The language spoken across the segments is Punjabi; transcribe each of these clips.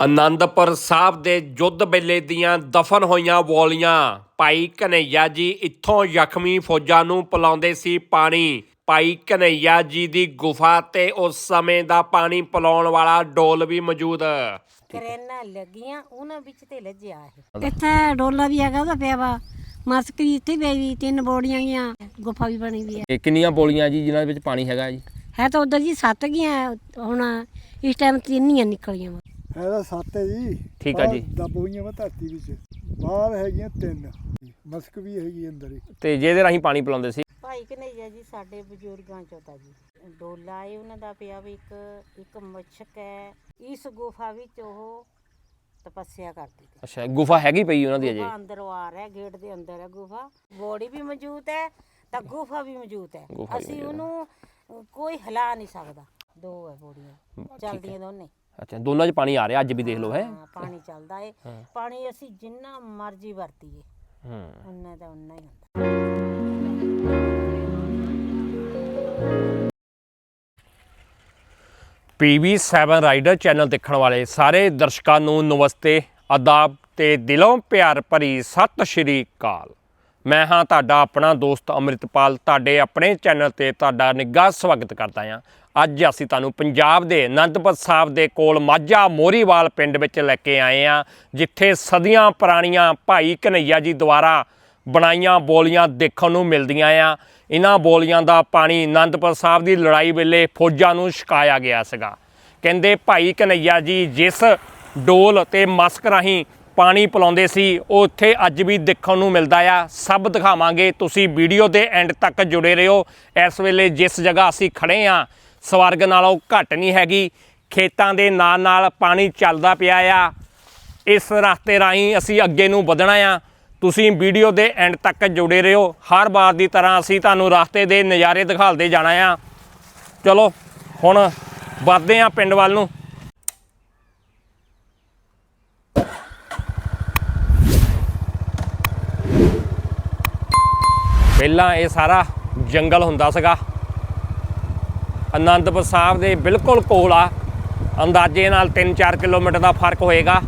ਆਨੰਦਪੁਰ ਸਾਹਿਬ ਦੇ ਯੁੱਧ ਵੇਲੇ ਦੀਆਂ ਦਫਨ ਹੋਈਆਂ ਬੋਲੀਆਂ ਭਾਈ ਕਨਈਆ ਜੀ ਇੱਥੋਂ ਜ਼ਖਮੀ ਫੌਜਾਂ ਨੂੰ ਪਿਲਾਉਂਦੇ ਸੀ ਪਾਣੀ। ਭਾਈ ਕਨਈਆ ਜੀ ਦੀ ਗੁਫਾ ਤੇ ਉਸ ਸਮੇਂ ਦਾ ਪਾਣੀ ਪਿਲਾਉਣ ਵਾਲਾ ਡੋਲ ਵੀ ਮੌਜੂਦ। ਕਰੇਨਾਂ ਲੱਗੀਆਂ ਉਹਨਾਂ ਵਿੱਚ ਤੇ ਲੱਜਿਆ ਇਹ। ਇੱਥੇ ਡੋਲਾ ਵੀ ਹੈਗਾ ਉਹਦਾ ਪਿਆ ਵਾ। ਮਸਕਰੀ ਇੱਥੇ ਪਈ ਵੀ ਤਿੰਨ ਬੋੜੀਆਂ ਗੀਆਂ ਗੁਫਾ ਵੀ ਬਣੀ ਵੀ ਹੈ। ਇਹ ਕਿੰਨੀਆਂ ਬੋਲੀਆਂ ਜੀ ਜਿਨ੍ਹਾਂ ਦੇ ਵਿੱਚ ਪਾਣੀ ਹੈਗਾ ਜੀ? ਹੈ ਤਾਂ ਉਧਰ ਜੀ ਸੱਤ ਗੀਆਂ ਹੁਣ ਇਸ ਟਾਈਮ ਤਿੰਨ ਹੀ ਨਿਕਲੀਆਂ ਵਾ। ਇਹਦਾ ਸੱਤ ਹੈ ਜੀ। ਠੀਕ ਆ ਜੀ। ਦੱਬ ਹੋਈਆਂ ਵਾ ਧਰਤੀ ਵਿੱਚ। ਬਾਹਰ ਹੈਗੀਆਂ ਤਿੰਨ। ਮਸਕ ਵੀ ਹੈਗੀ ਅੰਦਰ ਹੀ ਤੇ ਜਿਹਦੇ ਰਾਹੀਂ ਪਾਣੀ ਪਿਲਾਉਂਦੇ ਸੀ। ਭਾਈ ਕਨਈਆ ਜੀ ਸਾਡੇ ਬਜ਼ੁਰਗਾਂ ਚੋਂ ਤਾਂ ਜੀ। ਡੋਲਾ ਹੈ ਉਹਨਾਂ ਦਾ ਪਿਆ ਵੀ ਇੱਕ ਇੱਕ ਮੱਛਕ ਹੈ। ਇਸ ਗੁਫਾ ਵਿੱਚ ਉਹ ਤਪੱਸਿਆ ਕਰਦੀ ਸੀ ਅੱਛਾ ਗੁਫਾ ਹੈਗੀ ਪਈ ਉਹਨਾਂ ਦੀ ਅਜੇ? ਗੁਫਾ ਅੰਦਰ ਆ ਰਿਹਾ ਗੇਟ ਦੇ ਅੰਦਰ ਹੈ ਗੁਫਾ। ਬੋੜੀ ਵੀ ਮੌਜੂਦ ਹੈ ਤਾਂ ਗੁਫਾ ਵੀ ਮੌਜੂਦ ਹੈ। ਅਸੀਂ ਉਹਨੂੰ ਕੋਈ ਹਿਲਾ ਨਹੀਂ ਸਕਦਾ। ਦੋ ਹੈ ਬੋੜੀਆਂ ਚੱਲਦੀਆਂ ਦੋਨੇ। ਅੱਛਾ ਦੋਨਾਂ 'ਚ ਪਾਣੀ ਆ ਰਿਹਾ ਅੱਜ ਵੀ ਦੇਖ ਲਓ ਹੈ? ਹਾਂ, ਪਾਣੀ ਚੱਲਦਾ ਏ। ਪਾਣੀ ਅਸੀਂ ਜਿੰਨਾ ਮਰਜ਼ੀ ਵਰਤੀਏ ਹੂੰ। ਉਹਨਾਂ ਦਾ ਉਨਾ ਹੀ ਹੁੰਦਾ। PV7 ਰਾਈਡਰ ਚੈਨਲ ਦੇਖਣ ਵਾਲੇ ਸਾਰੇ ਦਰਸ਼ਕਾਂ ਨੂੰ ਨਮਸਤੇ ਆਦਾਬ ਤੇ ਦਿਲੋਂ ਪਿਆਰ ਭਰੀ ਸਤਿ ਸ਼੍ਰੀ ਅਕਾਲ। ਮੈਂ ਹਾਂ ਤੁਹਾਡਾ ਆਪਣਾ ਦੋਸਤ ਅੰਮ੍ਰਿਤਪਾਲ ਤੁਹਾਡੇ ਆਪਣੇ ਚੈਨਲ ਤੇ ਤੁਹਾਡਾ ਨਿੱਘਾ ਸਵਾਗਤ ਕਰਦਾ ਹਾਂ। ਅੱਜ ਅਸੀਂ ਤੁਹਾਨੂੰ ਪੰਜਾਬ ਦੇ ਅਨੰਦਪੁਰ ਸਾਹਿਬ ਦੇ ਕੋਲ ਮਾਝਾ ਮੋਰੀਵਾਲ ਪਿੰਡ ਵਿੱਚ ਲੈ ਕੇ ਆਏ ਹਾਂ, ਜਿੱਥੇ ਸਦੀਆਂ ਪੁਰਾਣੀਆਂ ਭਾਈ ਕਨਈਆ ਜੀ ਦੁਆਰਾ ਬਣਾਈਆਂ ਬੋਲੀਆਂ ਦੇਖਣ ਨੂੰ ਮਿਲਦੀਆਂ ਆ। ਇਹਨਾਂ ਬੋਲੀਆਂ ਦਾ ਪਾਣੀ ਅਨੰਦਪੁਰ ਸਾਹਿਬ ਦੀ ਲੜਾਈ ਵੇਲੇ ਫੌਜਾਂ ਨੂੰ ਛਕਾਇਆ ਗਿਆ ਸੀਗਾ। ਕਹਿੰਦੇ ਭਾਈ ਕਨਈਆ ਜੀ ਜਿਸ ਡੋਲ ਤੇ ਮਸਕ ਰਾਹੀਂ ਪਾਣੀ ਪਿਲਾਉਂਦੇ ਸੀ, ਉਹ ਉੱਥੇ ਅੱਜ ਵੀ ਦੇਖਣ ਨੂੰ ਮਿਲਦਾ ਆ। ਸਭ ਦਿਖਾਵਾਂਗੇ, ਤੁਸੀਂ ਵੀਡੀਓ ਦੇ ਐਂਡ ਤੱਕ ਜੁੜੇ ਰਹੋ। ਇਸ ਵੇਲੇ ਜਿਸ ਜਗ੍ਹਾ ਅਸੀਂ ਖੜੇ ਆ ਸਵਰਗ ਨਾਲੋਂ ਘੱਟ ਨਹੀਂ ਹੈਗੀ। ਖੇਤਾਂ ਦੇ ਨਾਲ ਨਾਲ ਪਾਣੀ ਚੱਲਦਾ ਪਿਆ ਆ। ਇਸ ਰਸਤੇ ਰਾਹੀਂ ਅਸੀਂ ਅੱਗੇ ਨੂੰ ਵਧਣਾ ਆ। ਤੁਸੀਂ ਵੀਡੀਓ ਦੇ ਐਂਡ ਤੱਕ ਜੁੜੇ ਰਹੋ। ਹਰ ਵਾਰ ਦੀ ਤਰ੍ਹਾਂ ਅਸੀਂ ਤੁਹਾਨੂੰ ਰਸਤੇ ਦੇ ਨਜ਼ਾਰੇ ਦਿਖਾਲਦੇ ਜਾਣਾ ਆ। ਚਲੋ, ਹੁਣ ਵੱਧਦੇ ਆ ਪਿੰਡ ਵੱਲ ਨੂੰ। ਪਹਿਲਾਂ ਇਹ ਸਾਰਾ ਜੰਗਲ ਹੁੰਦਾ ਸੀਗਾ। ਆਨੰਦਪੁਰ ਸਾਹਿਬ ਦੇ ਬਿਲਕੁਲ ਕੋਲ ਆ। ਅੰਦਾਜ਼ੇ ਨਾਲ 3-4 ਕਿਲੋਮੀਟਰ ਦਾ ਫ਼ਰਕ ਹੋਏਗਾ।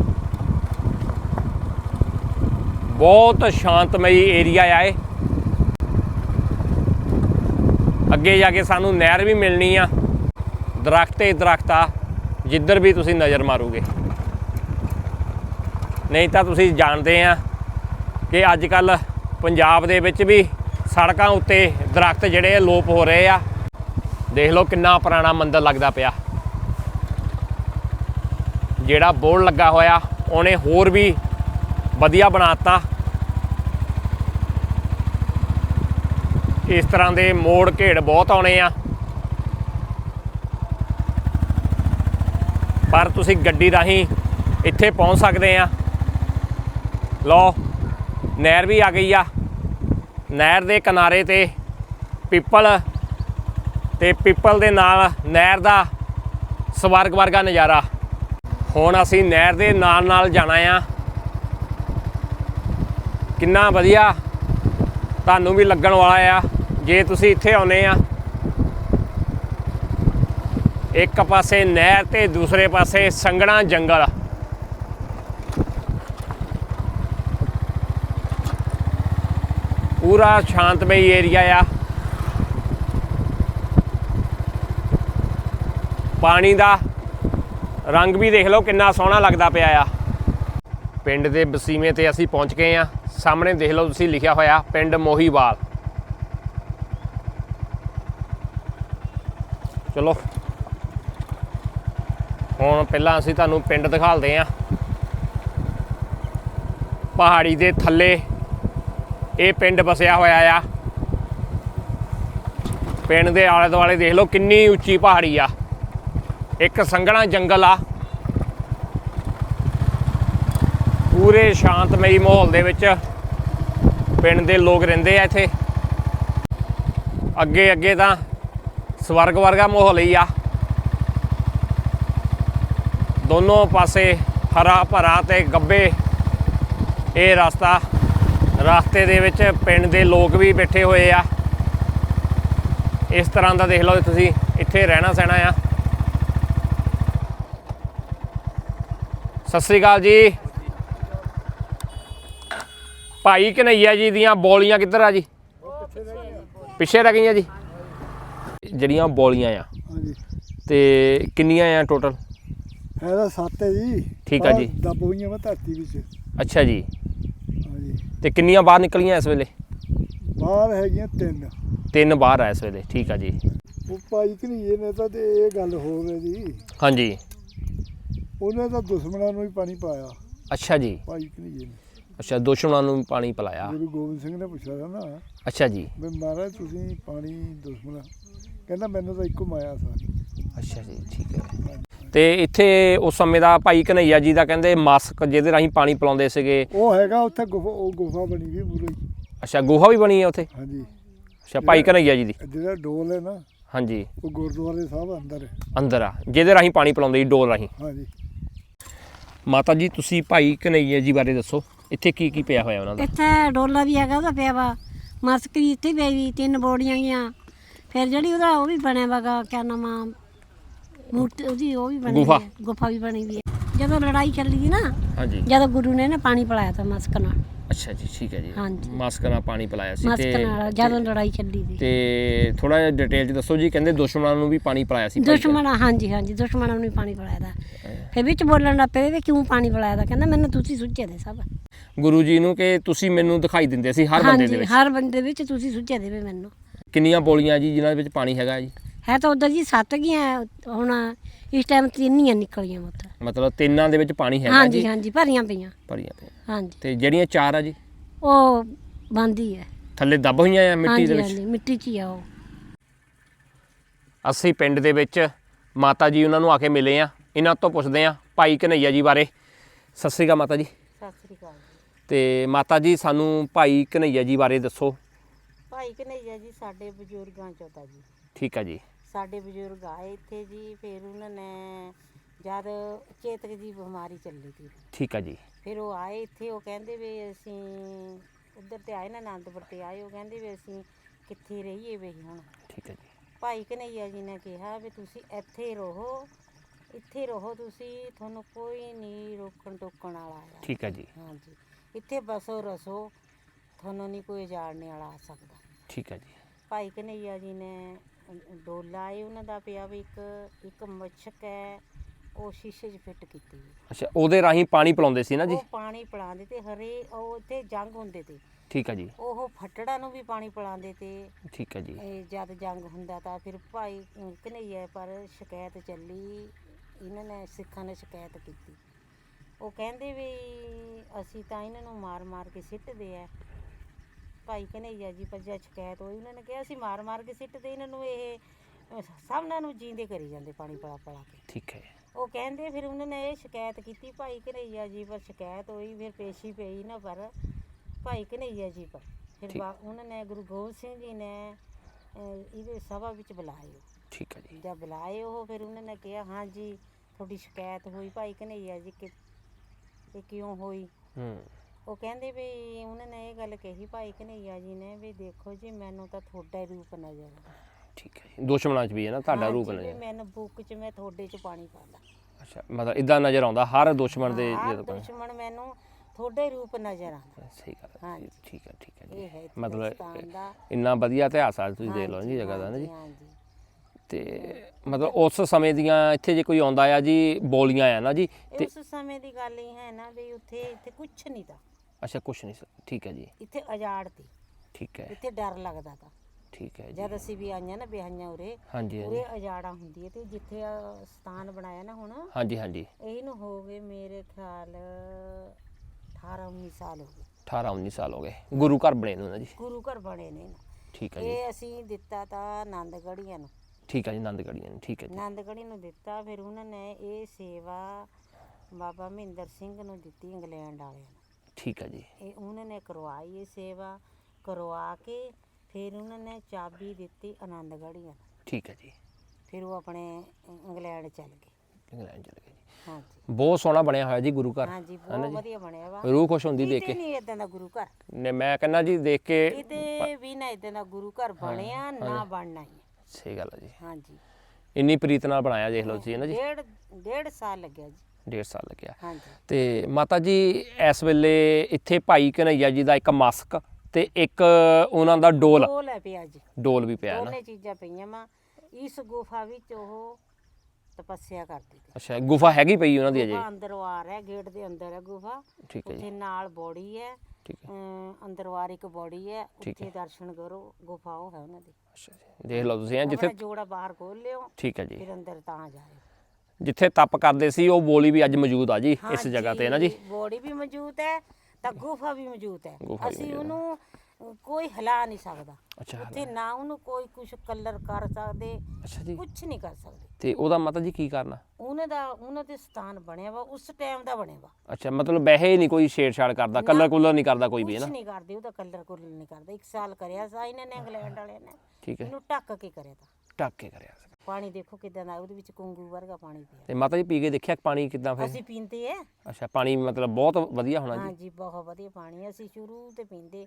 ਬਹੁਤ ਸ਼ਾਂਤਮਈ ਏਰੀਆ ਆ ਇਹ। ਅੱਗੇ ਜਾ ਕੇ ਸਾਨੂੰ ਨਹਿਰ ਵੀ ਮਿਲਣੀ ਆ। ਦਰਖਤ ਹੀ ਦਰਖਤ ਆ। ਜਿੱਧਰ ਵੀ ਤੁਸੀਂ ਨਜ਼ਰ ਮਾਰੋਗੇ। ਨਹੀਂ ਤਾਂ ਤੁਸੀਂ ਜਾਣਦੇ ਆ ਕਿ ਅੱਜ ਕੱਲ ਪੰਜਾਬ ਦੇ ਵਿੱਚ ਵੀ ਸੜਕਾਂ ਉੱਤੇ ਦਰਖਤ ਜਿਹੜੇ ਆ ਲੋਪ ਹੋ ਰਹੇ ਆ। ਦੇਖ ਲਓ ਕਿੰਨਾ ਪੁਰਾਣਾ ਮੰਦਿਰ ਲੱਗਦਾ ਪਿਆ। ਜਿਹੜਾ ਬੋਰਡ ਲੱਗਾ ਹੋਇਆ, ਉਹਨੇ ਹੋਰ ਵੀ ਵਧੀਆ ਬਣਾਤਾ। ਇਸ ਤਰ੍ਹਾਂ ਦੇ ਮੋੜ ਘੇੜ ਬਹੁਤ ਆਉਣੇ ਆ। ਪਰ ਤੁਸੀਂ ਗੱਡੀ ਰਾਹੀਂ ਇੱਥੇ ਪਹੁੰਚ ਸਕਦੇ ਆ। ਲਓ, ਨਹਿਰ ਵੀ ਆ ਗਈ ਆ। ਨਹਿਰ ਦੇ ਕਿਨਾਰੇ ਤੇ ਪਿੱਪਲ ਤੇ ਪਿੱਪਲ ਦੇ ਨਾਲ ਨਹਿਰ ਦਾ ਸਵਰਗ ਵਰਗਾ ਨਜ਼ਾਰਾ। ਹੁਣ ਅਸੀਂ ਨਹਿਰ ਦੇ ਨਾਲ ਨਾਲ ਜਾਣਾ ਆ। ਕਿੰਨਾ ਵਧੀਆ ਤੁਹਾਨੂੰ ਵੀ ਲੱਗਣ ਵਾਲਾ ਆ, ਜੇ ਤੁਸੀਂ ਇੱਥੇ ਆਉਨੇ ਆ। ਇੱਕ ਪਾਸੇ ਨਹਿਰ ਤੇ ਦੂਸਰੇ ਪਾਸੇ ਸੰਘਣਾ ਜੰਗਲ। ਪੂਰਾ ਸ਼ਾਂਤਮਈ ਏਰੀਆ ਆ। ਪਾਣੀ ਦਾ ਰੰਗ ਵੀ ਦੇਖ ਲਓ ਕਿੰਨਾ ਸੋਹਣਾ ਲੱਗਦਾ ਪਿਆ ਆ। ਪਿੰਡ ਦੇ ਵਸੀਵੇਂ ਤੇ ਅਸੀਂ ਪਹੁੰਚ ਗਏ ਆ। ਸਾਹਮਣੇ ਦੇਖ ਲਓ ਤੁਸੀਂ ਲਿਖਿਆ ਹੋਇਆ ਪਿੰਡ ਮੋਹੀਵਾਲ। ਚਲੋ। ਹੁਣ ਪਹਿਲਾਂ ਅਸੀਂ ਤੁਹਾਨੂੰ ਪਿੰਡ ਦਿਖਾਲਦੇ ਆ। ਪਹਾੜੀ ਦੇ ਥੱਲੇ ਇਹ ਪਿੰਡ ਵਸਿਆ ਹੋਇਆ ਆ। ਪਿੰਡ ਦੇ ਆਲੇ ਦੁਆਲੇ ਦੇਖ ਲਓ ਕਿੰਨੀ ਉੱਚੀ ਪਹਾੜੀ ਆ। ਇੱਕ ਸੰਘਣਾ ਜੰਗਲ ਆ। ਪੂਰੇ ਸ਼ਾਂਤਮਈ ਮਾਹੌਲ ਦੇ ਵਿੱਚ ਪਿੰਡ ਦੇ ਲੋਕ ਰਹਿੰਦੇ ਆ ਇੱਥੇ। ਅੱਗੇ ਅੱਗੇ ਤਾਂ ਸਵਰਗ ਵਰਗਾ ਮਾਹੌਲ ਹੀ ਆ। ਦੋਨੋਂ ਪਾਸੇ ਹਰਾ ਭਰਾ ਤੇ ਗੱਬੇ। ਇਹ ਰਸਤਾ, ਰਸਤੇ ਦੇ ਵਿੱਚ ਪਿੰਡ ਦੇ ਲੋਕ ਵੀ ਬੈਠੇ ਹੋਏ ਆ। ਇਸ ਤਰ੍ਹਾਂ ਦਾ ਦੇਖ ਲਓ ਤੁਸੀਂ, ਇੱਥੇ ਰਹਿਣਾ ਸਹਿਣਾ ਆ। ਸਤਿ ਸ੍ਰੀ ਅਕਾਲ ਜੀ। ਭਾਈ ਕਨਈਆ ਜੀ ਦੀਆਂ ਬੋਲੀਆਂ ਕਿੱਧਰ ਆ ਜੀ? ਪਿੱਛੇ ਰਹਿ ਗਈਆਂ ਜੀ। ਜਿਹੜੀਆਂ ਬੋਲੀਆਂ ਆ। ਹਾਂਜੀ। ਤੇ ਕਿੰਨੀਆਂ ਆ ਟੋਟਲ ਇਹਦਾ ਸੱਤ ਹੈ ਜੀ। ਠੀਕ ਆ ਜੀ। ਦੱਬ ਹੋਈਆਂ ਵਾ ਧਰਤੀ ਵਿੱਚ। ਅੱਛਾ ਜੀ। ਹਾਂਜੀ। ਤੇ ਕਿੰਨੀਆਂ ਬਾਹਰ ਨਿਕਲੀਆਂ ਇਸ ਵੇਲੇ? ਬਾਹਰ ਹੈਗੀਆਂ ਤਿੰਨ। ਤਿੰਨ ਬਾਹਰ ਆ ਇਸ ਵੇਲੇ। ਠੀਕ ਆ ਜੀ। ਉਹ ਭਾਈ ਕਨੀਏ ਨੇ ਤਾਂ ਤੇ ਇਹ ਗੱਲ ਹੋ ਰਹੀ ਜੀ। ਹਾਂਜੀ। ਉਹਨੇ ਤਾਂ ਦੁਸ਼ਮਣਾਂ ਨੂੰ ਹੀ ਪਾਣੀ ਪਾਇਆ। ਅੱਛਾ ਜੀ। ਭਾਈ ਕਨੀਏ ਨੇ। ਅੱਛਾ ਦੁਸ਼ਮਣਾਂ ਨੂੰ ਪਾਣੀ ਪਿਲਾਇਆ। ਗੁਰੂ ਗੋਬਿੰਦ ਸਿੰਘ ਨੇ ਪੁੱਛਿਆ ਨਾ ਅੱਛਾ ਜੀ। ਵੀ ਮਹਾਰਾਜ ਤੁਸੀਂ ਪਾਣੀ ਦੁਸ਼ਮਣ ਕਹਿੰਦਾ ਮੈਨੂੰ ਤਾਂ ਇੱਕੋ ਮਾਇਆ ਸਾਰੀ ਅੱਛਾ ਜੀ ਠੀਕ ਹੈ। ਤੇ ਇੱਥੇ ਉਸ ਸਮੇਂ ਦਾ ਭਾਈ ਕਨਈਆ ਜੀ ਦਾ ਕਹਿੰਦੇ ਮਾਸਕ ਜਿਹਦੇ ਰਾਹੀਂ ਪਾਣੀ ਪਿਲਾਉਂਦੇ ਸੀਗੇ। ਉਹ ਹੈਗਾ ਉੱਥੇ ਗੁਫਾ ਉਹ ਗੁਫਾ ਬਣੀ ਗਈ ਮੂਰੇ ਅੱਛਾ ਗੁਫਾ ਵੀ ਬਣੀ ਹੈ ਉੱਥੇ? ਹਾਂਜੀ। ਅੱਛਾ ਭਾਈ ਕਨਈਆ ਜੀ ਦੀ। ਜਿਹੜਾ ਡੋਲ ਹੈ ਨਾ ਹਾਂਜੀ। ਉਹ ਗੁਰਦੁਆਰੇ ਸਾਹਿਬ ਅੰਦਰ ਹੈ। ਅੰਦਰ ਆ ਜਿਹਦੇ ਰਾਹੀਂ ਪਾਣੀ ਪਿਲਾਉਂਦੇ ਜੀ ਡੋਲ ਰਾਹੀਂ। ਹਾਂਜੀ। ਮਾਤਾ ਜੀ ਤੁਸੀਂ ਭਾਈ ਕਨਈਆ ਜੀ ਬਾਰੇ ਦੱਸੋ। ਇੱਥੇ ਕੀ ਕੀ ਪਿਆ ਹੋਇਆ ਉਹਨਾਂ ਦਾ? ਇੱਥੇ ਡੋਲਾ ਵੀ ਹੈਗਾ ਉਹਦਾ ਪਿਆ ਵਾ। ਮਸਕ ਵੀ ਇੱਥੇ ਪਈ ਵੀ ਤਿੰਨ ਬੋੜੀਆਂ ਗੀਆਂ ਫਿਰ ਜਿਹੜੀ ਉਹਦਾ ਉਹ ਵੀ ਬਣਿਆ ਵਾਗਾ ਕਿਆ ਨਾਮ ਆ? ਮੂਰਤੀ ਉਹਦੀ ਉਹ ਵੀ ਬਣੀ ਗੁਫਾ। ਹੋਈ ਹੈ, ਗੁਫਾ ਵੀ ਬਣੀ ਵੀ ਹੈ। ਜਦੋਂ ਲੜਾਈ ਚੱਲੀ ਸੀ ਨਾ ਹਾਂਜੀ। ਜਦੋਂ ਗੁਰੂ ਨੇ ਨਾ ਪਾਣੀ ਪਿਲਾਇਆ ਤਾਂ ਮਸਕ ਨਾਲ। ਅੱਛਾ ਜੀ ਠੀਕ ਹੈ ਜੀ। ਹਾਂਜੀ। ਮਾਸਕ ਨਾਲ ਪਾਣੀ ਪਿਲਾਇਆ ਸੀ ਮਸਕ ਨਾਲ ਜਦੋਂ ਲੜਾਈ ਚੱਲੀ ਸੀ। ਤੇ ਥੋੜਾ ਜਿਹਾ ਡਿਟੇਲ ਚ ਦੱਸੋ ਜੀ ਕਹਿੰਦੇ ਦੁਸ਼ਮਣਾਂ ਨੂੰ ਵੀ ਪਾਣੀ ਪਿਲਾਇਆ ਸੀ ਭਾਈ ਦੁਸ਼ਮਣ ਹਾਂਜੀ ਹਾਂਜੀ ਦੁਸ਼ਮਣਾਂ ਨੂੰ ਵੀ ਪਾਣੀ ਪਿਲਾਇਆ ਦਾ ਫਿਰ ਵਿੱਚ ਬੋਲਣ ਲੱਗ ਪਏ ਵੀ ਕਿਉਂ ਪਾਣੀ ਪਿਲਾਇਆ ਦਾ ਕਹਿੰਦਾ ਮੈਨੂੰ ਤੁਸੀਂ ਸੁੱਝੇ ਦੇ ਸਭ। ਗੁਰੂ ਜੀ ਨੂੰ ਕਿ ਤੁਸੀਂ ਮੈਨੂੰ ਦਿਖਾਈ ਦਿੰਦੇ ਸੀ ਹਰ ਬੰਦੇ ਦੇ ਹਾਂਜੀ ਵਿੱਚ? ਹਰ ਬੰਦੇ ਵਿੱਚ ਤੁਸੀਂ ਸੁੱਝੇ ਦੇਵੇ ਮੈਨੂੰ। ਕਿੰਨੀਆਂ ਬੋਲੀਆਂ ਜੀ ਜਿਨ੍ਹਾਂ ਦੇ ਵਿੱਚ ਪਾਣੀ ਹੈਗਾ ਜੀ? ਹੈ ਤਾਂ ਉਧਰ ਜੀ ਸੱਤ ਗਈਆਂ ਹੁਣ ਇਸ ਟਾਈਮ ਤਿੰਨ ਹੀ ਨਿਕਲੀਆਂ ਮਤ ਮਤਲਬ ਤਿੰਨਾਂ ਦੇ ਵਿੱਚ ਪਾਣੀ ਹੈਗਾ ਹਾਂਜੀ ਜੀ? ਹਾਂਜੀ ਭਰੀਆਂ ਪਈਆਂ। ਭਰੀਆਂ ਪਈਆਂ। ਹਾਂਜੀ। ਤੇ ਜਿਹੜੀਆਂ ਚਾਰ ਆ ਜੀ? ਉਹ ਬੰਦੀ ਹੈ ਥੱਲੇ ਦੱਬ ਹੋਈਆਂ ਆ ਮਿੱਟੀ ਦੇ ਹਾਂਜੀ ਵਿੱਚ? ਹਾਂਜੀ ਮਿੱਟੀ 'ਚ ਹੀ ਆ ਉਹ। ਅਸੀਂ ਪਿੰਡ ਦੇ ਵਿੱਚ ਮਾਤਾ ਜੀ ਉਹਨਾਂ ਨੂੰ ਆ ਕੇ ਮਿਲੇ ਆ। ਇਹਨਾਂ ਤੋਂ ਪੁੱਛਦੇ ਆ ਭਾਈ ਕਨਈਆ ਜੀ ਬਾਰੇ। ਸਤਿ ਸ੍ਰੀ ਅਕਾਲ ਮਾਤਾ ਜੀ। ਸਤਿ ਸ੍ਰੀ ਅਕਾਲ ਜੀ। ਤੇ ਮਾਤਾ ਜੀ ਸਾਨੂੰ ਭਾਈ ਕਨਈਆ ਜੀ ਬਾਰੇ ਦੱਸੋ। ਭਾਈ ਕਨਈਆ ਜੀ ਸਾਡੇ ਬਜ਼ੁਰਗਾਂ ਚੋਂ ਤਾਂ ਜੀ। ਠੀਕ ਆ ਜੀ। ਸਾਡੇ ਬਜ਼ੁਰਗ ਆਏ ਇੱਥੇ ਜੀ ਫਿਰ ਉਹਨਾਂ ਨੇ ਜਦ ਚੇਤਕ ਦੀ ਬਿਮਾਰੀ ਚੱਲੀ ਸੀ। ਠੀਕ ਆ ਜੀ। ਫਿਰ ਉਹ ਆਏ ਇੱਥੇ ਉਹ ਕਹਿੰਦੇ ਵੀ ਅਸੀਂ ਉੱਧਰ ਤੇ ਆਏ ਨਾ ਆਨੰਦਪੁਰ ਤੇ ਆਏ ਉਹ ਕਹਿੰਦੇ ਵੀ ਅਸੀਂ ਕਿੱਥੇ ਰਹੀਏ ਵੀ ਹੁਣ। ਠੀਕ ਆ ਜੀ। ਭਾਈ ਕਨਈਆ ਜੀ ਨੇ ਕਿਹਾ ਵੀ ਤੁਸੀਂ ਇੱਥੇ ਰਹੋ ਇੱਥੇ ਰਹੋ ਤੁਸੀਂ ਤੁਹਾਨੂੰ ਕੋਈ ਨਹੀਂ ਰੋਕਣ ਟੋਕਣ ਵਾਲਾ ਆ। ਠੀਕ ਆ ਜੀ। ਹਾਂਜੀ। ਇੱਥੇ ਬਸੋ ਰਸੋ ਤੁਹਾਨੂੰ ਨਹੀਂ ਕੋਈ ਜਾਣਨੇ ਵਾਲਾ ਆ ਸਕਦਾ। ਠੀਕ ਆ ਜੀ। ਭਾਈ ਕਨਈਆ ਜੀ ਨੇ ਡੋਲਾ ਹੈ ਉਹਨਾਂ ਦਾ ਪਿਆ ਵੀ ਇੱਕ ਇੱਕ ਮੱਛਕ ਹੈ ਉਹ ਸ਼ੀਸ਼ੇ 'ਚ ਫਿੱਟ ਕੀਤੀ ਹੋਈ। ਅੱਛਾ ਉਹਦੇ ਰਾਹੀਂ ਪਾਣੀ ਪਿਲਾਉਂਦੇ ਸੀ ਨਾ ਜੀ? ਉਹ ਪਾਣੀ ਪਿਲਾਉਂਦੇ ਤੇ ਹਰੇ ਉਹ ਉੱਥੇ ਜੰਗ ਹੁੰਦੇ ਤੇ। ਠੀਕ ਆ ਜੀ। ਉਹ ਫੱਟੜਾਂ ਨੂੰ ਵੀ ਪਾਣੀ ਪਿਲਾਉਂਦੇ ਤੇ। ਠੀਕ ਆ ਜੀ। ਇਹ ਜਦ ਜੰਗ ਹੁੰਦਾ ਤਾਂ ਫਿਰ ਭਾਈ ਕਨਈਆ ਪਰ ਸ਼ਿਕਾਇਤ ਚੱਲੀ ਇਹਨਾਂ ਨੇ ਸਿੱਖਾਂ ਨੇ ਸ਼ਿਕਾਇਤ ਕੀਤੀ। ਉਹ ਕਹਿੰਦੇ ਵੀ ਅਸੀਂ ਤਾਂ ਇਹਨਾਂ ਨੂੰ ਮਾਰ ਮਾਰ ਕੇ ਸਿੱਟਦੇ ਆ। ਭਾਈ ਕਨਈਆ ਜੀ ਪਰ ਜਦ ਸ਼ਿਕਾਇਤ ਹੋਈ ਉਹਨਾਂ ਨੇ ਕਿਹਾ ਅਸੀਂ ਮਾਰ ਮਾਰ ਕੇ ਸਿੱਟਦੇ ਇਹਨਾਂ ਨੂੰ ਇਹ ਸਭਨਾਂ ਨੂੰ ਜੀਂਦੇ ਕਰੀ ਜਾਂਦੇ ਪਾਣੀ ਪਿਲਾ ਪਿਲਾ ਕੇ। ਠੀਕ ਹੈ। ਉਹ ਕਹਿੰਦੇ ਫਿਰ ਉਹਨਾਂ ਨੇ ਇਹ ਸ਼ਿਕਾਇਤ ਕੀਤੀ ਭਾਈ ਕਨਈਆ ਜੀ ਪਰ ਸ਼ਿਕਾਇਤ ਹੋਈ ਫਿਰ ਪੇਸ਼ੀ ਪਈ ਨਾ ਪਰ ਭਾਈ ਕਨਈਆ ਜੀ ਪਰ। ਫਿਰ ਠੀਕ। ਬਾ- ਉਹਨਾਂ ਨੇ ਗੁਰੂ ਗੋਬਿੰਦ ਸਿੰਘ ਜੀ ਨੇ ਅਹ, ਇਹਦੇ ਸਭਾ ਵਿੱਚ ਬੁਲਾਏ। ਠੀਕ ਆ ਜੀ। ਜਦ ਬੁਲਾਏ ਉਹ ਫਿਰ ਉਹਨਾਂ ਨੇ ਕਿਹਾ ਹਾਂ ਜੀ ਤੁਹਾਡੀ ਸ਼ਿਕਾਇਤ ਹੋਈ ਭਾਈ ਕਨਈਆ ਜੀ ਕਿ ਇਹ ਕਿਉਂ ਹੋਈ? ਹੂੰ। ਉਹ ਕਹਿੰਦੇ ਵੀ ਉਹਨਾਂ ਨੇ ਇਹ ਗੱਲ ਕਹੀ ਭਾਈ ਕਨਈਆ ਜੀ ਨੇ ਵੀ ਦੇਖੋ ਜੀ ਮੈਨੂੰ ਤਾਂ ਤੁਹਾਡਾ ਹੀ ਰੂਪ ਨਜ਼ਰ ਆਉਂਦਾ ਠੀਕ ਹੈ ਜੀ। ਦੁਸ਼ਮਣਾਂ 'ਚ ਵੀ ਹੈ ਨਾ ਤੁਹਾਡਾ ਹਾਂਜੀ, ਰੂਪ ਵੀ ਨਹੀਂ ਮੈਨੂੰ ਬੁੱਕ 'ਚ ਮੈਂ ਤੁਹਾਡੇ 'ਚ ਪਾਣੀ ਪਾਉਂਦਾ ਅੱਛਾ ਮਤਲਬ ਇਦਾਂ ਨਜ਼ਰ ਆਉਂਦਾ ਹਰ ਦੁਸ਼ਮਣ ਦੇ ਹਰ ਜਦੋਂ ਪਾਣੀ ਦੁਸ਼ਮਣ ਮੈਨੂੰ ਤੁਹਾਡੇ ਰੂਪ ਨਜ਼ਰ ਆਉਂਦਾ। ਸਹੀ ਗੱਲ ਹੈ। ਹਾਂਜੀ। ਜੀ, ਠੀਕ ਹੈ ਠੀਕ ਹੈ ਜੀ। ਇਹ ਹੈ ਇੱਥੇ ਮਤਲਬ ਦਾ। ਇੰਨਾ ਵਧੀਆ ਇਤਿਹਾਸ ਆ ਤੁਸੀਂ ਦੇਖ ਲਓ ਜੀ ਜਗ੍ਹਾ ਦਾ ਨਾ ਜੀ। ਹਾਂਜੀ ਤੇ ਮਤਲਬ ਉਸ ਸਮੇਂ ਦੀਆਂ ਇੱਥੇ ਜੇ ਕੋਈ ਆਉਂਦਾ ਆ ਜੀ ਬੋਲੀਆਂ ਆ ਨਾ ਜੀ ਇਹ ਤੇ ਉਸ ਸਮੇਂ ਦੀ ਗੱਲ ਹੀ ਹੈ ਨਾ ਵੀ ਉੱਥੇ ਇੱਥੇ ਕੁਝ ਨਹੀਂ ਤਾਂ। ਅੱਛਾ ਕੁਛ ਨਹੀਂ ਸੀ। ਠੀਕ ਹੈ ਜੀ। ਇੱਥੇ ਅਜਾੜ ਤੀ। ਠੀਕ ਹੈ। ਇੱਥੇ ਡਰ ਲੱਗਦਾ ਤਾਂ। ਠੀਕ ਹੈ ਜੀ। ਜਦ ਅਸੀਂ ਵੀ ਆਈਆਂ ਨਾ ਬਿਹਾਈਆਂ ਉਰੇ ਹਾਂਜੀ ਉਰੇ ਹਾਂਜੀ ਅਜਾੜਾ ਹੁੰਦੀ ਹੈ ਤੇ ਜਿੱਥੇ ਆਹ ਸਥਾਨ ਬਣਾਇਆ ਨਾ ਹੁਣ ਹਾਂਜੀ ਹਾਂਜੀ। ਇਹਨੂੰ ਹੋ ਗਏ ਮੇਰੇ ਖਿਆਲ 18 19 ਸਾਲ ਹੋ ਗਏ। 18 19 ਸਾਲ ਹੋ ਗਏ। ਗੁਰੂ ਘਰ ਬਣੇ ਨੂੰ ਨਾ ਜੀ ਗੁਰੂ ਘਰ ਬਣੇ ਨੇ ਨਾ। ਠੀਕ ਹੈ ਜੀ। ਇਹ ਅਸੀਂ ਦਿੱਤਾ ਤਾਂ ਆਨੰਦਗੜੀਆਂ ਨੂੰ। ਠੀਕ ਹੈ ਜੀ ਆਨੰਦਗੜੀਆਂ ਨੇ। ਠੀਕ ਹੈ ਜੀ। ਆਨੰਦਗੜੀ ਨੂੰ ਦਿੱਤਾ ਫਿਰ ਉਹਨਾਂ ਨੇ ਇਹ ਸੇਵਾ ਬਾਬਾ ਮਹਿੰਦਰ ਸਿੰਘ ਨੂੰ ਦਿੱਤੀ ਇੰਗਲੈਂਡ ਵਾਲਿਆਂ ਨੂੰ। ਠੀਕ ਹੈ ਜੀ। ਇਹ ਉਹਨਾਂ ਨੇ ਕਰਵਾਈ ਇਹ ਸੇਵਾ ਕਰਵਾ ਕੇ ਫਿਰ ਉਹਨਾਂ ਨੇ ਚਾਬੀ ਦਿੱਤੀ ਆਨੰਦਗੜੀਆਂ ਨੂੰ ਠੀਕ ਹੈ ਜੀ। ਫਿਰ ਉਹ ਆਪਣੇ ਇੰਗਲੈਂਡ ਚਲ ਗਏ। ਇੰਗਲੈਂਡ ਚਲੇ ਗਏ ਜੀ। ਹਾਂਜੀ। ਬਹੁਤ ਸੋਹਣਾ ਬਣਿਆ ਹੋਇਆ ਜੀ ਗੁਰੂ ਘਰ। ਹਾਂਜੀ ਹੈ ਬਹੁਤ? ਵਧੀਆ ਬਣਿਆ ਵਾ। ਰੂਹ ਖੁਸ਼ ਹੁੰਦੀ ਦੇਖ ਕਿਤੇ ਕੇ। ਨਹੀਂ ਇਦਾਂ ਦਾ ਗੁਰੂ ਘਰ। ਨੇ ਮੈਂ ਕਹਿੰਦਾ ਜੀ ਦੇਖ ਕੇ ਕਿਤੇ ਵੀ ਨਾ ਇਦਾਂ ਦਾ ਗੁਰੂ ਘਰ ਬਣਿਆ ਨਾ ਬਣਨਾ ਹੀ ਹੈ। ਸਹੀ ਗੱਲ ਹੈ ਜੀ। ਹਾਂਜੀ। ਇੰਨੀ ਪ੍ਰੀਤ ਨਾਲ ਬਣਾਇਆ ਦੇਖ ਲਓ ਤੁਸੀਂ ਨਾ ਜੀ? ਡੇਢ ਡੇਢ ਸਾਲ ਲੱਗਿਆ ਜੀ। ਡੇਢ ਸਾਲ ਲੱਗਿਆ। ਤੇ ਮਾਤਾ ਜੀ ਇਸ ਵੇਲੇ ਇੱਥੇ ਭਾਈ ਕਨਈਆ ਜੀ ਦਾ ਇੱਕ ਮਸਕ ਤੇ ਇੱਕ ਉਹਨਾਂ ਦਾ ਡੋਲ। ਉਹ ਲੈ ਪਿਆ ਜੀ। ਡੋਲ ਵੀ ਪਿਆ ਹੈ ਨਾ। ਦੋਨੇ ਚੀਜ਼ਾਂ ਪਈਆਂ ਵਾ। ਇਸ ਗੁਫਾ ਵਿੱਚ ਉਹ ਤਪੱਸਿਆ ਕਰਦੀ ਸੀ ਅੱਛਾ ਗੁਫਾ ਹੈਗੀ ਪਈ ਉਹਨਾਂ ਦੀ ਅਜੇ? ਗੁਫਾ ਅੰਦਰੋਂ ਆ ਰਿਹਾ ਗੇਟ ਦੇ ਅੰਦਰ ਹੈ ਗੁਫਾ। ਠੀਕ ਹੈ ਜੀ। ਉੱਥੇ ਨਾਲ ਬੋੜੀ ਹੈ। ਠੀਕ ਹੈ। ਅਮ ਅੰਦਰ ਇੱਕ ਬੋੜੀ ਹੈ। ਠੀਕ ਉੱਥੇ ਦਰਸ਼ਨ ਕਰੋ ਗੁਫਾ ਉਹ ਹੈ ਉਹਨਾਂ ਦੀ। ਅੱਛਾ ਜੀ ਦੇਖ ਲਓ ਤੁਸੀਂ ਐਂ ਜਿੱਥੇ ਆਪਣਾ ਜੋੜਾ ਬਾਹਰ ਖੋਲ ਲਿਓ। ਠੀਕ ਹੈ ਜੀ। ਫਿਰ ਅੰਦਰ ਤਾਂ ਜਾਇਓ ਜਿੱਥੇ ਤਪ ਕਰਦੇ ਸੀ ਉਹ ਬੋਲੀ ਵੀ ਅੱਜ ਮੌਜੂਦ ਆ ਜੀ ਇਸ ਜਗ੍ਹਾ ਤੇ ਹੈ ਨਾ ਜੀ। ਬੋੜੀ ਵੀ ਮੌਜੂਦ ਹੈ ਤਾਂ ਗੁਫਾ ਵੀ ਮੌਜੂਦ ਹੈ। ਗੁਫਾ ਵੀ ਅਸੀਂ ਉਹਨੂੰ ਕੋਈ ਹਿਲਾ ਨਹੀਂ ਸਕਦਾ। ਅੱਛਾ ਉੱਥੇ ਨਾ ਉਹਨੂੰ ਕੋਈ ਕੁਝ ਕਲਰ ਕਰ ਸਕਦੇ ਅੱਛਾ ਜੀ। ਕੁਝ ਨਹੀਂ ਕਰ ਸਕਦੇ। ਤੇ ਉਹਦਾ ਮਾਤਾ ਜੀ ਕੀ ਕਰਨਾ ਉਹਨਾਂ ਦਾ ਉਹਨਾਂ ਦੇ ਸਥਾਨ ਬਣਿਆ ਵਾ ਉਸ ਟਾਈਮ ਦਾ ਬਣਿਆ ਵਾ। ਅੱਛਾ ਮਤਲਬ ਵੈਸੇ ਨਹੀਂ ਕੋਈ ਛੇੜਛਾੜ ਕਰਦਾ ਕਲਰ ਕੁਲਰ ਨਹੀਂ ਕਰਦਾ ਕੋਈ ਵੀ ਹੈ ਕੁਝ ਨਾ? ਨਹੀਂ ਕਰਦੇ ਉਹਦਾ ਕਲਰ ਕੁਲਰ ਨਹੀਂ ਕਰਦਾ। ਇੱਕ ਸਾਲ ਕਰਿਆ ਸਾ ਇਹਨਾਂ ਨੇ ਇੰਗਲੈਂਡ ਵਾਲਿਆਂ ਨੇ। ਠੀਕ ਹੈ। ਇਹਨੂੰ ਢੱਕ ਕੇ ਕਰਿਆ ਤਾ। ਢੱਕ ਕੇ ਕਰਿਆ ਸੀ। ਪਾਣੀ ਦੇਖੋ ਕਿਦਾਂ ਦਾ ਉਹਦੇ ਵਿੱਚ ਕੁੰਗੂ ਵਰਗਾ ਪਾਣੀ ਪਿਆ। ਤੇ ਮਾਤਾ ਜੀ ਪੀ ਕੇ ਦੇਖਿਆ ਪਾਣੀ ਕਿਦਾਂ ਫਿਰ? ਅਸੀਂ ਪੀਂਦੇ ਆ। ਅੱਛਾ ਪਾਣੀ ਮਤਲਬ ਬਹੁਤ ਵਧੀਆ ਹੋਣਾ ਜੀ। ਹਾਂਜੀ ਬਹੁਤ ਵਧੀਆ ਪਾਣੀ ਆ। ਅਸੀਂ ਸ਼ੁਰੂ ਤੇ ਪੀਂਦੇ।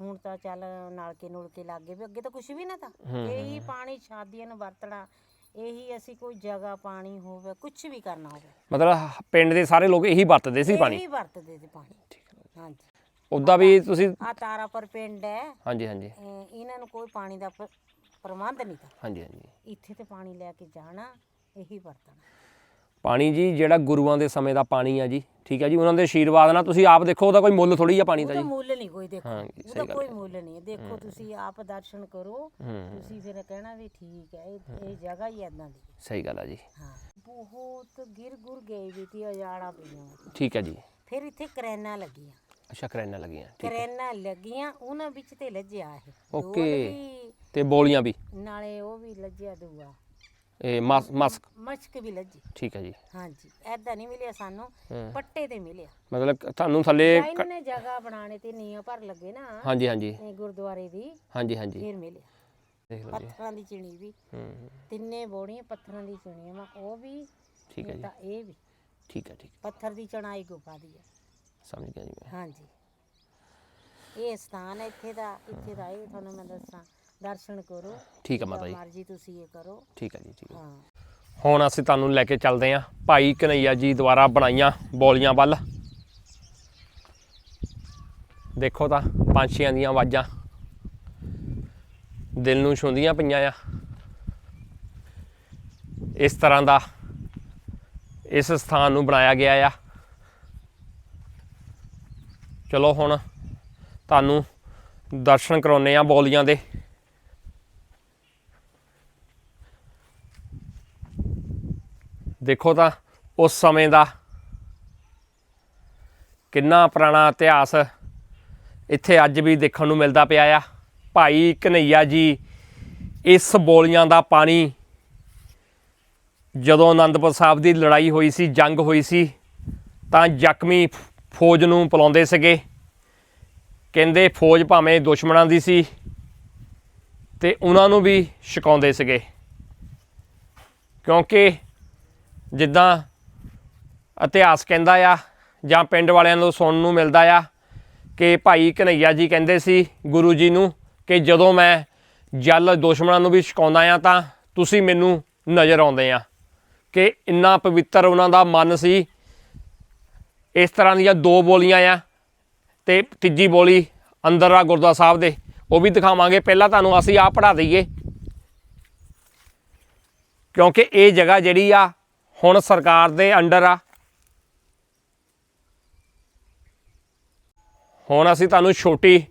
ਹੁਣ ਤਾਂ ਚੱਲ ਨਲਕੇ ਨੁਲਕੇ ਲੱਗੇ ਵੀ ਅੱਗੇ ਤਾਂ ਕੁਝ ਵੀ ਨਾ ਤਾਂ। ਇਹੀ ਪਾਣੀ ਸ਼ਾਦੀਆਂ ਨੂੰ ਵਰਤਣਾ ਇਹੀ ਅਸੀਂ ਕੋਈ ਜਗ੍ਹਾ ਪਾਣੀ ਹੋਵੇ ਕੁਝ ਵੀ ਕਰਨਾ ਹੋਵੇ। ਮਤਲਬ ਪਿੰਡ ਦੇ ਸਾਰੇ ਲੋਕ ਇਹੀ ਵਰਤਦੇ ਸੀ ਪਾਣੀ? ਇਹੀ ਵਰਤਦੇ ਤੇ ਪਾਣੀ। ਹਾਂਜੀ। ਉਦਾਂ ਵੀ ਤੁਸੀਂ ਆ ਤਾਰਾਪੁਰ ਪਿੰਡ ਹੈ। ਹਾਂਜੀ ਹਾਂਜੀ। ਇਹਨਾਂ ਨੂੰ ਕੋਈ ਪਾਣੀ ਦਾ ਪ- ਪ੍ਰਬੰਧ ਨਹੀਂ ਤਾਂ। ਹਾਂਜੀ ਹਾਂਜੀ। ਇੱਥੇ ਤੇ ਪਾਣੀ ਲੈ ਕੇ ਜਾਣਾ ਇਹੀ ਵਰਤਣਾ। ਪਾਣੀ ਜੀ ਜਿਹੜਾ ਗੁਰੂਆਂ ਦੇ ਸਮੇਂ ਦਾ ਪਾਣੀ ਆ ਜੀ ਠੀਕ ਹੈ ਜੀ ਉਹਨਾਂ ਦੇ ਆਸ਼ੀਰਵਾਦ ਨਾਲ ਤੁਸੀਂ ਆਪ ਦੇਖੋ ਉਹਦਾ ਕੋਈ ਮੁੱਲ ਥੋੜੀ ਆ ਪਾਣੀ ਦਾ ਉਹਦਾ ਜੀ। ਮੁੱਲ ਨਹੀਂ ਕੋਈ ਦੇਖੋ ਹਾਂ ਜੀ, ਉਹਦਾ ਕੋਈ ਮੁੱਲ ਨਹੀਂ ਹੈ। ਦੇਖੋ ਤੁਸੀਂ ਆਪ ਦਰਸ਼ਨ ਕਰੋ ਹੂੰ। ਤੁਸੀਂ ਫਿਰ ਕਹਿਣਾ ਵੀ ਠੀਕ ਹੈ ਇਹ ਇਹ ਜਗ੍ਹਾ ਹੀ ਇਦਾਂ ਦੀ ਹੈ। ਸਹੀ ਗੱਲ ਆ ਜੀ। ਹਾਂ ਬਹੁਤ ਗਿਰ ਗੁਰ ਗਏ ਵੀ ਤੀ ਅਜਾੜਾ ਪਈਆਂ। ਠੀਕ ਹੈ ਜੀ। ਫਿਰ ਇੱਥੇ ਕਰੈਨਾ ਲੱਗੀਆਂ। ਅੱਛਾ ਕਰੈਨਾ ਲੱਗੀਆਂ ਕਰੈਨਾ ਲੱਗੀਆਂ ਉਹਨਾਂ ਵਿੱਚ ਤੇ ਲੱਜਿਆ ਇਹ। ਓਕੇ। ਵੀ, ਤੇ ਬੋਲੀਆਂ ਵੀ? ਨਾਲੇ ਉਹ ਵੀ ਲੱਜਿਆ ਦੂਆ। ਇਹ ਮਸ- ਮਸਕ? ਮਸ਼ਕ ਵੀ ਲੱਜੀ। ਠੀਕ ਹੈ ਜੀ। ਹਾਂਜੀ ਐਦਾਂ ਨਹੀਂ ਮਿਲਿਆ ਸਾਨੂੰ। ਪੱਟੇ ਤੇ ਮਿਲਿਆ। ਮਤਲਬ ਤੁਹਾਨੂੰ ਥੱਲੇ ਇਹਨਾਂ ਨੇ ਜਗ੍ਹਾ ਬਣਾਣੇ ਤੇ ਨੀਹਾਂ ਭਰ ਲੱਗੇ ਨਾ ਹਾਂਜੀ ਹਾਂਜੀ। ਇਹ ਗੁਰਦੁਆਰੇ ਦੀ ਹਾਂਜੀ ਹਾਂਜੀ। ਫਿਰ ਮਿਲਿਆ। ਦੇਖ ਲਓ ਜੀ। ਪੱਥਰਾਂ ਦੀ ਚਿਣੀ ਵੀ। ਹੂੰ। ਤਿੰਨੇ ਬੋੜੀਆਂ ਪੱਥਰਾਂ ਦੀ ਚਿਣੀਆਂ ਵਾ ਉਹ ਵੀ ਠੀਕ ਹੈ ਜੀ। ਤਾਂ ਇਹ ਵੀ। ਠੀਕ ਹੈ ਠੀਕ ਪੱਥਰ ਦੀ ਚਣਾਈ ਗੁਫਾ ਦੀ ਹੈ। ਸਮਝ ਗਿਆ ਜੀ ਮੈਂ। ਹਾਂਜੀ। ਇਹ ਸਥਾਨ ਹੈ ਇੱਥੇ ਦਾ ਇੱਥੇ ਦਾ ਇਹ ਤੁਹਾਨੂੰ ਮੈਂ ਦੱਸਾਂ। ਦਰਸ਼ਨ ਕਰੋ। ਠੀਕ ਹੈ ਮਾਤਾ ਜੀ। ਮਰਜ਼ੀ ਤੁਸੀਂ ਇਹ ਕਰੋ। ਠੀਕ ਹੈ ਜੀ ਠੀਕ ਹੈ ਹਾਂ। ਹੁਣ ਅਸੀਂ ਤੁਹਾਨੂੰ ਲੈ ਕੇ ਚੱਲਦੇ ਹਾਂ ਭਾਈ ਕਨਈਆ ਜੀ ਦੁਆਰਾ ਬਣਾਈਆਂ ਬੋਲੀਆਂ ਵੱਲ। ਦੇਖੋ ਤਾਂ ਪੰਛੀਆਂ ਦੀਆਂ ਆਵਾਜ਼ਾਂ। ਦਿਲ ਨੂੰ ਛੂੰਦੀਆਂ ਪਈਆਂ ਆ। ਇਸ ਤਰ੍ਹਾਂ ਦਾ ਇਸ ਸਥਾਨ ਨੂੰ ਬਣਾਇਆ ਗਿਆ ਆ। ਚਲੋ ਹੁਣ ਤੁਹਾਨੂੰ ਦਰਸ਼ਨ ਕਰਾਉਨੇ ਆ ਬੋਲੀਆਂ ਦੇ। ਦੇਖੋ ਤਾਂ ਉਸ ਸਮੇਂ ਦਾ ਕਿੰਨਾ ਪੁਰਾਣਾ ਇਤਿਹਾਸ ਇੱਥੇ ਅੱਜ ਵੀ ਦੇਖਣ ਨੂੰ ਮਿਲਦਾ ਪਿਆ ਆ। ਭਾਈ ਕਨਈਆ ਜੀ ਇਸ ਬੋਲੀਆਂ ਦਾ ਪਾਣੀ ਜਦੋਂ ਆਨੰਦਪੁਰ ਸਾਹਿਬ ਦੀ ਲੜਾਈ ਹੋਈ ਸੀ, ਜੰਗ ਹੋਈ ਸੀ, ਤਾਂ ਜ਼ਖਮੀ ਫੌਜ ਨੂੰ ਪਿਲਾਉਂਦੇ ਸੀਗੇ। ਕਹਿੰਦੇ ਫੌਜ ਭਾਵੇਂ ਦੁਸ਼ਮਣਾਂ ਦੀ ਸੀ ਤੇ ਉਹਨਾਂ ਨੂੰ ਵੀ ਛਕਾਉਂਦੇ ਸੀਗੇ। ਕਿਉਂਕਿ ਜਿੱਦਾਂ ਇਤਿਹਾਸ ਕਹਿੰਦਾ ਆ ਜਾਂ ਪਿੰਡ ਵਾਲਿਆਂ ਨੂੰ ਸੁਣਨ ਨੂੰ ਮਿਲਦਾ ਆ ਕਿ ਭਾਈ ਕਨਈਆ ਜੀ ਕਹਿੰਦੇ ਸੀ ਗੁਰੂ ਜੀ ਨੂੰ ਕਿ ਜਦੋਂ ਮੈਂ ਜਲ ਦੁਸ਼ਮਣਾਂ ਨੂੰ ਵੀ ਛਕਾਉਂਦਾ ਆ ਤਾਂ ਤੁਸੀਂ ਮੈਨੂੰ ਨਜ਼ਰ ਆਉਂਦੇ ਆ। ਕਿ ਇੰਨਾ ਪਵਿੱਤਰ ਉਹਨਾਂ ਦਾ ਮਨ ਸੀ ਇਸ ਤਰ੍ਹਾਂ ਦੀਆਂ ਦੋ ਬੋਲੀਆਂ ਆ ਤੇ ਤੀਜੀ ਬੋਲੀ ਅੰਦਰ ਆ ਗੁਰਦੁਆਰਾ ਸਾਹਿਬ ਦੇ, ਉਹ ਵੀ ਦਿਖਾਵਾਂਗੇ। ਪਹਿਲਾਂ ਤੁਹਾਨੂੰ ਅਸੀਂ ਆਹ ਪੜ੍ਹਾ ਦਈਏ। ਕਿਉਂਕਿ ਇਹ ਜਗ੍ਹਾ ਜਿਹੜੀ ਆ, ਹੁਣ ਸਰਕਾਰ ਦੇ ਅੰਡਰ ਆ। ਹੁਣ ਅਸੀਂ ਤੁਹਾਨੂੰ ਛੋਟੀ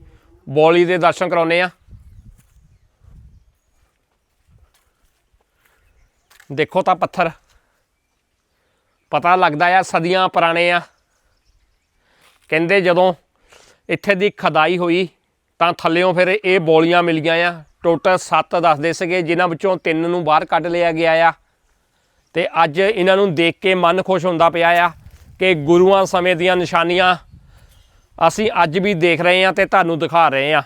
ਬੋਲੀ ਦੇ ਦਰਸ਼ਨ ਕਰਾਉਨੇ ਆ। ਦੇਖੋ ਤਾਂ ਪੱਥਰ। ਪਤਾ ਲੱਗਦਾ ਆ ਸਦੀਆਂ ਪੁਰਾਣੇ ਆ। ਕਹਿੰਦੇ ਜਦੋਂ ਇੱਥੇ ਦੀ ਖਦਾਈ ਹੋਈ ਤਾਂ ਥੱਲਿਓਂ ਫਿਰ ਇਹ ਬੋਲੀਆਂ ਮਿਲ ਗਈਆਂ ਆ। ਟੋਟਲ 7 ਦੱਸਦੇ ਸੀਗੇ, ਜਿਨ੍ਹਾਂ ਵਿੱਚੋਂ ਤਿੰਨ ਨੂੰ ਬਾਹਰ ਕੱਢ ਲਿਆ ਗਿਆ ਆ। ਤੇ ਅੱਜ ਇਹਨਾਂ ਨੂੰ ਦੇਖ ਕੇ ਮਨ ਖੁਸ਼ ਹੁੰਦਾ ਪਿਆ ਆ ਕਿ ਗੁਰੂਆਂ ਸਮੇਂ ਦੀਆਂ ਨਿਸ਼ਾਨੀਆਂ ਅਸੀਂ ਅੱਜ ਵੀ ਦੇਖ ਰਹੇ ਹਾਂ ਤੇ ਤੁਹਾਨੂੰ ਦਿਖਾ ਰਹੇ ਹਾਂ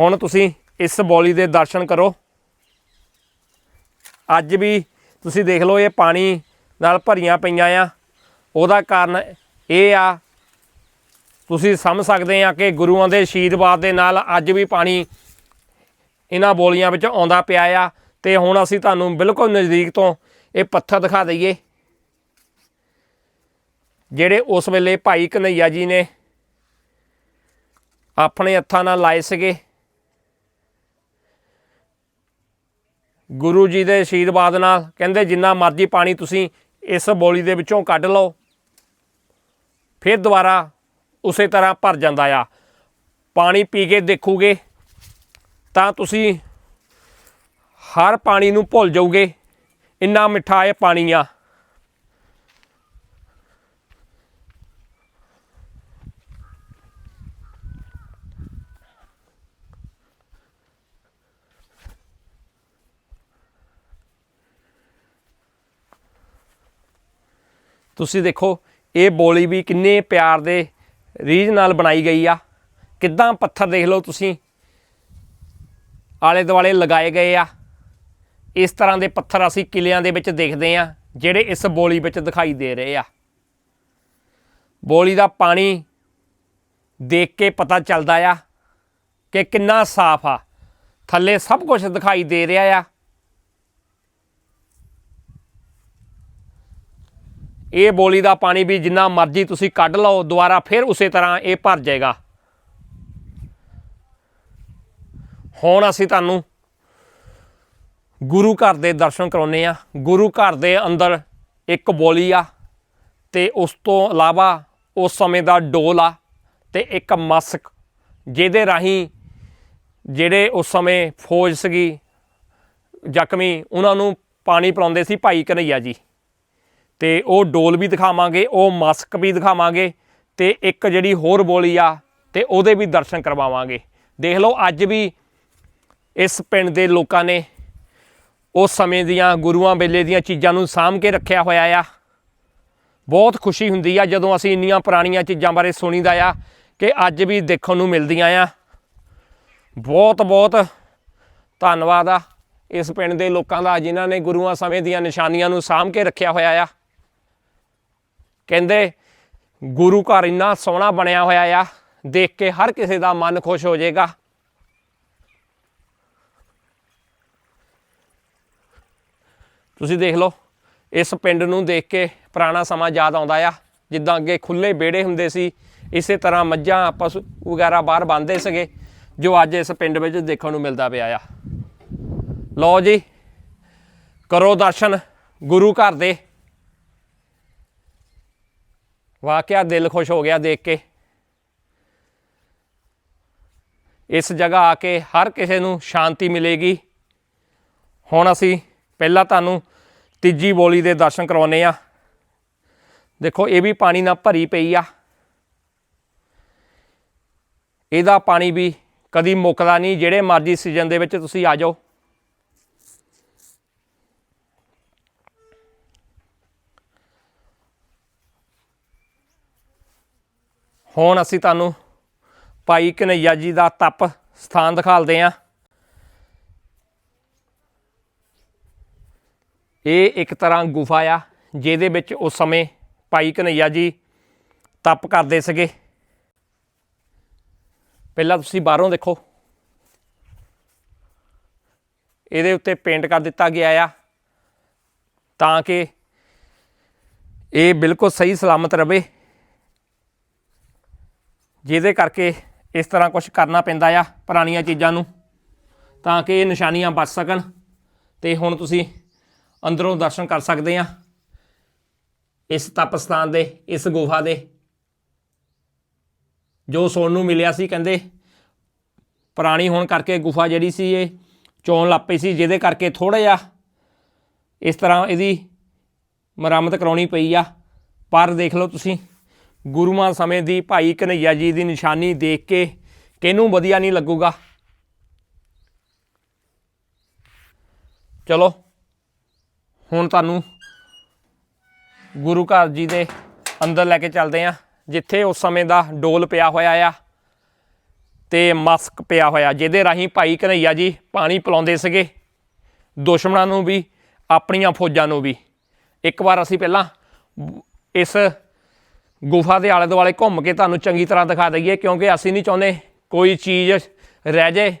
ਹੁਣ ਤੁਸੀਂ ਇਸ ਬੋਲੀ ਦੇ ਦਰਸ਼ਨ ਕਰੋ। ਅੱਜ ਵੀ ਤੁਸੀਂ ਦੇਖ ਲਓ ਇਹ ਪਾਣੀ ਨਾਲ ਭਰੀਆਂ ਪਈਆਂ ਆ। ਉਹਦਾ ਕਾਰਨ ਇਹ ਆ, ਤੁਸੀਂ ਸਮਝ ਸਕਦੇ ਆ ਕਿ ਗੁਰੂਆਂ ਦੇ ਆਸ਼ੀਰਵਾਦ ਦੇ ਨਾਲ ਅੱਜ ਵੀ ਪਾਣੀ ਇਹਨਾਂ ਬੋਲੀਆਂ ਵਿੱਚ ਆਉਂਦਾ ਪਿਆ ਆ। ਤੇ ਹੁਣ ਅਸੀਂ ਤੁਹਾਨੂੰ ਬਿਲਕੁਲ ਨਜ਼ਦੀਕ ਤੋਂ ਇਹ ਪੱਥਰ ਦਿਖਾ ਦਈਏ, ਜਿਹੜੇ ਉਸ ਵੇਲੇ ਭਾਈ ਕਨਈਆ ਜੀ ਨੇ ਆਪਣੇ ਹੱਥਾਂ ਨਾਲ ਲਾਏ ਸੀਗੇ। ਗੁਰੂ ਜੀ ਦੇ ਆਸ਼ੀਰਵਾਦ ਨਾਲ ਕਹਿੰਦੇ ਜਿੰਨਾ ਮਰਜ਼ੀ ਪਾਣੀ ਤੁਸੀਂ ਇਸ ਬੋਲੀ ਦੇ ਵਿੱਚੋਂ ਕੱਢ ਲਓ। ਫਿਰ ਦੁਬਾਰਾ ਉਸੇ ਤਰ੍ਹਾਂ ਭਰ ਜਾਂਦਾ ਆ। ਪਾਣੀ ਪੀ ਕੇ ਦੇਖੋਗੇ ਤਾਂ ਤੁਸੀਂ ਹਰ ਪਾਣੀ ਨੂੰ ਭੁੱਲ ਜਾਓਗੇ। ਇੰਨਾ ਮਿੱਠਾ ਇਹ ਪਾਣੀ ਆ। ਤੁਸੀਂ ਦੇਖੋ ਇਹ ਬੋਲੀ ਵੀ ਕਿੰਨੇ ਪਿਆਰ ਦੇ ਰੀਝ ਨਾਲ ਬਣਾਈ ਗਈ ਆ। ਕਿੱਦਾਂ ਪੱਥਰ ਦੇਖ ਲਓ ਤੁਸੀਂ। ਆਲੇ ਦੁਆਲੇ ਲਗਾਏ ਗਏ ਆ। ਇਸ ਤਰ੍ਹਾਂ ਦੇ ਪੱਥਰ ਅਸੀਂ ਕਿਲਿਆਂ ਦੇ ਵਿੱਚ ਦੇਖਦੇ ਆ, ਜਿਹੜੇ ਇਸ ਬੋਲੀ ਵਿੱਚ ਦਿਖਾਈ ਦੇ ਰਹੇ ਆ। ਬੋਲੀ ਦਾ ਪਾਣੀ ਦੇਖ ਕੇ ਪਤਾ ਚੱਲਦਾ ਆ ਕਿ ਕਿੰਨਾ ਸਾਫ਼ ਆ। ਥੱਲੇ ਸਭ ਕੁਝ ਦਿਖਾਈ ਦੇ ਰਿਹਾ ਆ। ਇਹ ਬੋਲੀ ਦਾ ਪਾਣੀ ਵੀ ਜਿੰਨਾ ਮਰਜ਼ੀ ਤੁਸੀਂ ਕੱਢ ਲਓ, ਦੁਬਾਰਾ ਫਿਰ ਉਸੇ ਤਰ੍ਹਾਂ ਇਹ ਭਰ ਜਾਏਗਾ। ਹੁਣ ਅਸੀਂ ਤੁਹਾਨੂੰ ਗੁਰੂ ਘਰ ਦੇ ਦਰਸ਼ਨ ਕਰਾਉਨੇ ਆ ਗੁਰੂ ਘਰ ਦੇ ਅੰਦਰ ਇੱਕ ਬੋਲੀ ਆ ਤੇ ਉਸ ਤੋਂ ਇਲਾਵਾ ਉਸ ਸਮੇਂ ਦਾ ਡੋਲ ਆ ਤੇ ਇੱਕ ਮਸਕ ਜਿਹਦੇ ਰਾਹੀਂ ਜਿਹੜੇ ਉਸ ਸਮੇਂ ਫੌਜ ਸੀਗੀ ਜ਼ਖਮੀ, ਉਹਨਾਂ ਨੂੰ ਪਾਣੀ ਪਿਲਾਉਂਦੇ ਸੀ ਭਾਈ ਕਨਈਆ ਜੀ। ਤੇ ਉਹ ਡੋਲ ਵੀ ਦਿਖਾਵਾਂਗੇ, ਉਹ ਮਾਸਕ ਵੀ ਦਿਖਾਵਾਂਗੇ ਤੇ ਇੱਕ ਜਿਹੜੀ ਹੋਰ ਬੋਲੀ ਆ ਤੇ ਉਹਦੇ ਵੀ ਦਰਸ਼ਨ ਕਰਵਾਵਾਂਗੇ। ਦੇਖ ਲਓ, ਅੱਜ ਵੀ ਇਸ ਪਿੰਡ ਦੇ ਲੋਕਾਂ ਨੇ ਉਸ ਸਮੇਂ ਦੀਆਂ ਗੁਰੂਆਂ ਵੇਲੇ ਦੀਆਂ ਚੀਜ਼ਾਂ ਨੂੰ ਸਾਂਭ ਕੇ ਰੱਖਿਆ ਹੋਇਆ ਆ। ਬਹੁਤ ਖੁਸ਼ੀ ਹੁੰਦੀ ਆ ਜਦੋਂ ਅਸੀਂ ਇੰਨੀਆਂ ਪੁਰਾਣੀਆਂ ਚੀਜ਼ਾਂ ਬਾਰੇ ਸੁਣੀਦਾ ਆ ਕਿ ਅੱਜ ਵੀ ਦੇਖਣ ਨੂੰ ਮਿਲਦੀਆਂ ਆ। ਬਹੁਤ ਬਹੁਤ ਧੰਨਵਾਦ ਆ ਇਸ ਪਿੰਡ ਦੇ ਲੋਕਾਂ ਦਾ ਜਿਨ੍ਹਾਂ ਨੇ ਗੁਰੂਆਂ ਸਮੇਂ ਦੀਆਂ ਨਿਸ਼ਾਨੀਆਂ ਨੂੰ ਸਾਂਭ ਕੇ ਰੱਖਿਆ ਹੋਇਆ ਆ। ਕਹਿੰਦੇ, ਗੁਰੂ ਘਰ ਇੰਨਾ ਸੋਹਣਾ ਬਣਿਆ ਹੋਇਆ ਆ, ਦੇਖ ਕੇ ਹਰ ਕਿਸੇ ਦਾ ਮਨ ਖੁਸ਼ ਹੋ ਜਾਏਗਾ। ਤੁਸੀਂ ਦੇਖ ਲਓ, ਇਸ ਪਿੰਡ ਨੂੰ ਦੇਖ ਕੇ ਪੁਰਾਣਾ ਸਮਾਂ ਯਾਦ ਆਉਂਦਾ ਆ। ਜਿੱਦਾਂ ਅੱਗੇ ਖੁੱਲੇ ਵਿਹੜੇ ਹੁੰਦੇ ਸੀ, ਇਸੇ ਤਰ੍ਹਾਂ ਮੱਝਾਂ, ਪਸ਼ੂ ਵਗੈਰਾ ਬਾਹਰ ਬੰਨਦੇ ਸੀਗੇ, ਜੋ ਅੱਜ ਇਸ ਪਿੰਡ ਵਿੱਚ ਦੇਖਣ ਨੂੰ ਮਿਲਦਾ ਪਿਆ ਆ। ਲਓ ਜੀ, ਕਰੋ ਦਰਸ਼ਨ ਗੁਰੂ ਘਰ ਦੇ। ਵਾਕਿਆ ਦਿਲ ਖੁਸ਼ ਹੋ ਗਿਆ ਦੇਖ ਕੇ। ਇਸ ਜਗ੍ਹਾ ਆ ਕੇ ਹਰ ਕਿਸੇ ਨੂੰ ਸ਼ਾਂਤੀ ਮਿਲੇਗੀ। ਹੁਣ ਅਸੀਂ ਪਹਿਲਾਂ ਤੁਹਾਨੂੰ ਤੀਜੀ ਬੋਲੀ ਦੇ ਦਰਸ਼ਨ ਕਰਵਾਉਨੇ ਆ ਦੇਖੋ, ਇਹ ਵੀ ਪਾਣੀ ਨਾਲ ਭਰੀ ਪਈ ਆ। ਇਹਦਾ ਪਾਣੀ ਵੀ ਕਦੀ ਮੁੱਕਦਾ ਨਹੀਂ, ਜਿਹੜੇ ਮਰਜ਼ੀ ਸੀਜ਼ਨ ਦੇ ਵਿੱਚ ਤੁਸੀਂ ਆ ਜਾਓ। ਹੁਣ ਅਸੀਂ ਤੁਹਾਨੂੰ ਭਾਈ ਕਨਈਆ ਜੀ ਦਾ ਤਪ ਸਥਾਨ ਦਿਖਾਲਦੇ ਆਂ ਇਹ ਇੱਕ ਤਰ੍ਹਾਂ ਗੁਫਾ ਆ, ਜਿਹਦੇ ਵਿੱਚ ਉਸ ਸਮੇਂ ਭਾਈ ਕਨਈਆ ਜੀ ਤਪ ਕਰਦੇ ਸੀਗੇ। ਪਹਿਲਾਂ ਤੁਸੀਂ ਬਾਹਰੋਂ ਦੇਖੋ। ਇਹਦੇ ਉੱਤੇ ਪੇਂਟ ਕਰ ਦਿੱਤਾ ਗਿਆ ਆ, ਤਾਂ ਕਿ ਇਹ ਬਿਲਕੁਲ ਸਹੀ ਸਲਾਮਤ ਰਵੇ। ਜਿਹਦੇ ਕਰਕੇ ਇਸ ਤਰ੍ਹਾਂ ਕੁਝ ਕਰਨਾ ਪੈਂਦਾ ਆ ਪੁਰਾਣੀਆਂ ਚੀਜ਼ਾਂ ਨੂੰ, ਤਾਂ ਕਿ ਇਹ ਨਿਸ਼ਾਨੀਆਂ ਬਚ ਸਕਣ ਤੇ ਹੁਣ ਤੁਸੀਂ ਅੰਦਰੋਂ ਦਰਸ਼ਨ ਕਰ ਸਕਦੇ ਆ ਇਸ ਤਪ ਸਥਾਨ ਦੇ, ਇਸ ਗੁਫਾ ਦੇ। ਜੋ ਸੁਣਨ ਨੂੰ ਮਿਲਿਆ ਸੀ ਕਹਿੰਦੇ ਪੁਰਾਣੀ ਹੋਣ ਕਰਕੇ ਗੁਫਾ ਜਿਹੜੀ ਸੀ ਇਹ ਚੋਣ ਲੱਗ ਪਈ ਸੀ, ਜਿਹਦੇ ਕਰਕੇ ਥੋੜਾ ਜਿਹਾ ਇਸ ਤਰ੍ਹਾਂ ਇਹਦੀ ਮੁਰੰਮਤ ਕਰਾਉਣੀ ਪਈ ਆ। ਪਰ ਦੇਖ ਲਓ ਤੁਸੀਂ ਗੁਰੂਆਂ ਸਮੇਂ ਦੀ ਭਾਈ ਕਨਈਆ ਜੀ ਦੀ ਨਿਸ਼ਾਨੀ ਦੇਖ ਕੇ ਕਿਹਨੂੰ ਵਧੀਆ ਨਹੀਂ ਲੱਗੂਗਾ? ਚਲੋ, ਹੁਣ ਤੁਹਾਨੂੰ ਗੁਰੂ ਘਰ ਜੀ ਦੇ ਅੰਦਰ ਲੈ ਕੇ ਚੱਲਦੇ ਆ ਜਿੱਥੇ ਉਸ ਸਮੇਂ ਦਾ ਡੋਲ ਪਿਆ ਹੋਇਆ ਆ ਤੇ ਮਸਕ ਪਿਆ ਹੋਇਆ, ਜਿਹਦੇ ਰਾਹੀਂ ਭਾਈ ਕਨਈਆ ਜੀ ਪਾਣੀ ਪਿਲਾਉਂਦੇ ਸੀਗੇ। ਦੁਸ਼ਮਣਾਂ ਨੂੰ ਵੀ, ਆਪਣੀਆਂ ਫੌਜਾਂ ਨੂੰ ਵੀ। ਇੱਕ ਵਾਰ ਅਸੀਂ ਪਹਿਲਾਂ ਇਸ ਗੁਫਾ ਦੇ ਆਲੇ ਦੁਆਲੇ ਘੁੰਮ ਕੇ ਤੁਹਾਨੂੰ ਚੰਗੀ ਤਰ੍ਹਾਂ ਦਿਖਾ ਦਈਏ, ਕਿਉਂਕਿ ਅਸੀਂ ਨਹੀਂ ਚਾਹੁੰਦੇ ਕੋਈ ਚੀਜ਼ ਰਹਿ ਜਾਏ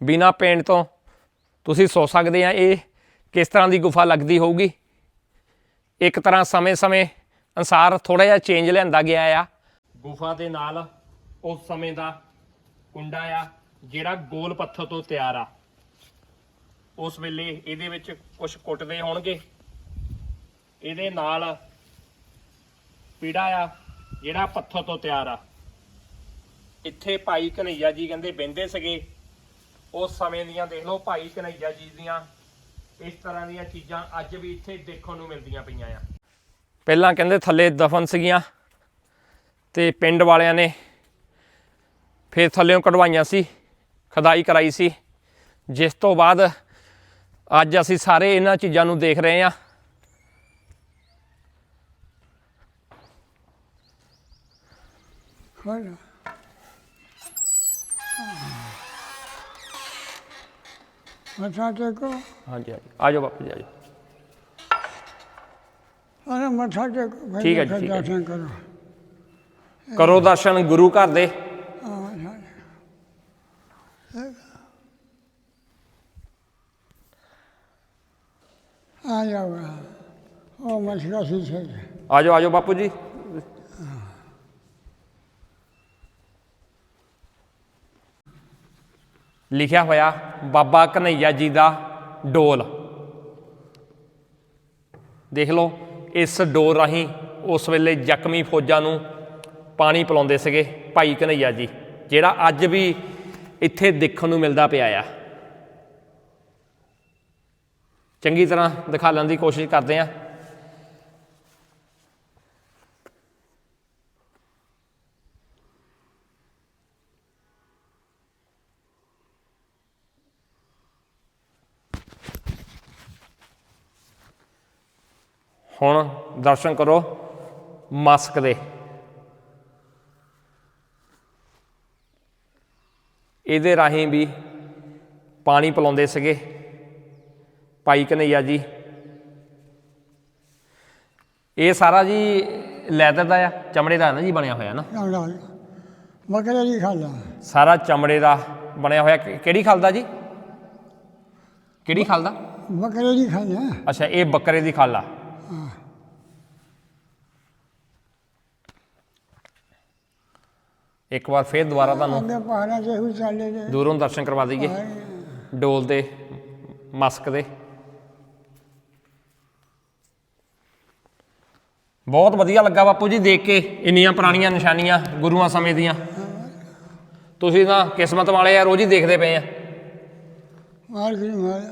ਬਿਨਾ ਪੇਂਟ ਤੋਂ ਤੁਸੀਂ ਸੋਚ ਸਕਦੇ ਆ, ਇਹ ਕਿਸ ਤਰ੍ਹਾਂ ਦੀ ਗੁਫਾ ਲੱਗਦੀ ਹੋਊਗੀ? ਇੱਕ ਤਰ੍ਹਾਂ ਸਮੇਂ-ਸਮੇਂ ਅਨਸਾਰ ਥੋੜਾ ਜਿਹਾ ਚੇਂਜ ਲਿਆਂਦਾ ਗਿਆ ਆ। ਗੁਫਾ ਦੇ ਨਾਲ ਉਸ ਸਮੇਂ ਦਾ ਕੁੰਡਾ ਆ। ਜਿਹੜਾ ਗੋਲ ਪੱਥਰ ਤੋਂ ਤਿਆਰ ਆ, ਉਸ ਵੇਲੇ ਇਹਦੇ ਵਿੱਚ ਕੁਝ ਕੁੱਟਦੇ ਹੋਣਗੇ। ਇਹਦੇ ਨਾਲ ਪੀੜਾ ਆ, ਜਿਹੜਾ ਪੱਥਰ ਤੋਂ ਤਿਆਰ ਆ। ਇੱਥੇ ਭਾਈ ਕਨਈਆ ਜੀ ਕਹਿੰਦੇ ਬਹਿੰਦੇ ਸੀਗੇ। ਉਸ ਸਮੇਂ ਦੀਆਂ ਦੇਖ ਲਓ ਭਾਈ ਕਨਈਆ ਜੀ ਦੀਆਂ ਇਸ ਤਰ੍ਹਾਂ ਦੀਆਂ ਚੀਜ਼ਾਂ ਅੱਜ ਵੀ ਇੱਥੇ ਦੇਖਣ ਨੂੰ ਮਿਲਦੀਆਂ ਪਈਆਂ ਆ। ਪਹਿਲਾਂ ਕਹਿੰਦੇ ਥੱਲੇ ਦਫਨ ਸੀਗੀਆਂ ਤੇ ਪਿੰਡ ਵਾਲਿਆਂ ਨੇ ਫਿਰ ਥੱਲੇੋਂ ਕਢਵਾਈਆਂ ਸੀ। ਖਦਾਈ ਕਰਾਈ ਸੀ। ਜਿਸ ਤੋਂ ਬਾਅਦ ਅੱਜ ਅਸੀਂ ਸਾਰੇ ਇਹਨਾਂ ਚੀਜ਼ਾਂ ਨੂੰ ਦੇਖ ਰਹੇ ਹਾਂ। ਖੜਾ ਮੱਥਾ ਟੇਕੋ। ਹਾਂਜੀ ਹਾਂਜੀ। ਆ ਜਾਓ ਬਾਪੂ ਜੀ ਆ ਜਾਓ। ਅਰੇ ਮੱਥਾ ਟੇਕੋ। ਫਿਰ ਠੀਕ ਹੈ ਜੀ, ਠੀਕ ਹੈ ਜੀ। ਦਰਸ਼ਨ ਕਰੋ। ਕਰੋ ਦਰਸ਼ਨ ਗੁਰੂ ਘਰ ਦੇ ਹਾਂ, ਹਾਂ। ਆ ਜਾਓ ਉਹ ਮਸਲਾ ਸੀ ਸੇ ਆ ਜਾਓ ਆ ਜਾਓ ਬਾਪੂ ਜੀ। ਲਿਖਿਆ ਹੋਇਆ, ਬਾਬਾ ਕਨਈਆ ਜੀ ਦਾ ਡੋਲ। ਦੇਖ ਲਓ, ਇਸ ਡੋਲ ਰਾਹੀਂ ਉਸ ਵੇਲੇ ਜ਼ਖਮੀ ਫੌਜਾਂ ਨੂੰ ਪਾਣੀ ਪਿਲਾਉਂਦੇ ਸੀਗੇ ਭਾਈ ਕਨਈਆ ਜੀ, ਜਿਹੜਾ ਅੱਜ ਵੀ ਇੱਥੇ ਦੇਖਣ ਨੂੰ ਮਿਲਦਾ ਪਿਆ ਆ। ਚੰਗੀ ਤਰ੍ਹਾਂ ਦਿਖਾਉਣ ਦੀ ਕੋਸ਼ਿਸ਼ ਕਰਦੇ ਆ। ਹੁਣ ਦਰਸ਼ਨ ਕਰੋ ਮਸਕ ਦੇ। ਇਹਦੇ ਰਾਹੀਂ ਵੀ ਪਾਣੀ ਪਿਲਾਉਂਦੇ ਸੀਗੇ। ਭਾਈ ਕਨਈਆ ਜੀ। ਇਹ ਸਾਰਾ ਜੀ ਲੈਦਰ ਦਾ ਆ ਚਮੜੇ ਦਾ ਨਾ ਜੀ ਬਣਿਆ ਹੋਇਆ ਨਾ? ਮਕਰੇ ਦੀ ਖਾਲਾ ਸਾਰਾ ਚਮੜੇ ਦਾ ਬਣਿਆ ਹੋਇਆ। ਕਿਹੜੀ ਖਲ ਦਾ ਜੀ? ਕਿਹੜੀ ਖਲ ਦਾ? ਮਕਰੇ ਦੀ ਖਾਲਾ ਅੱਛਾ ਇਹ ਬੱਕਰੇ ਦੀ ਖਲ ਆ। ਇੱਕ ਵਾਰ ਫੇਰ ਦੁਬਾਰਾ ਤੁਹਾਨੂੰ ਪਹਾੜਾਂ ਚੱਲੇ ਦੂਰੋਂ ਦਰਸ਼ਨ ਕਰਵਾ ਦਈਏ। ਡੋਲ ਦੇ ਮਸਕ ਦੇ। ਬਹੁਤ ਵਧੀਆ ਲੱਗਾ ਬਾਪੂ ਜੀ ਦੇਖ ਕੇ ਇੰਨੀਆਂ ਪੁਰਾਣੀਆਂ ਨਿਸ਼ਾਨੀਆਂ ਗੁਰੂਆਂ ਸਮੇਂ ਦੀਆਂ। ਤੁਸੀਂ ਤਾਂ ਕਿਸਮਤ ਵਾਲੇ ਆ ਰੋਜ਼ ਹੀ ਦੇਖਦੇ ਪਏ ਆ। ਮਾਰ ਕੇ ਮਾਰ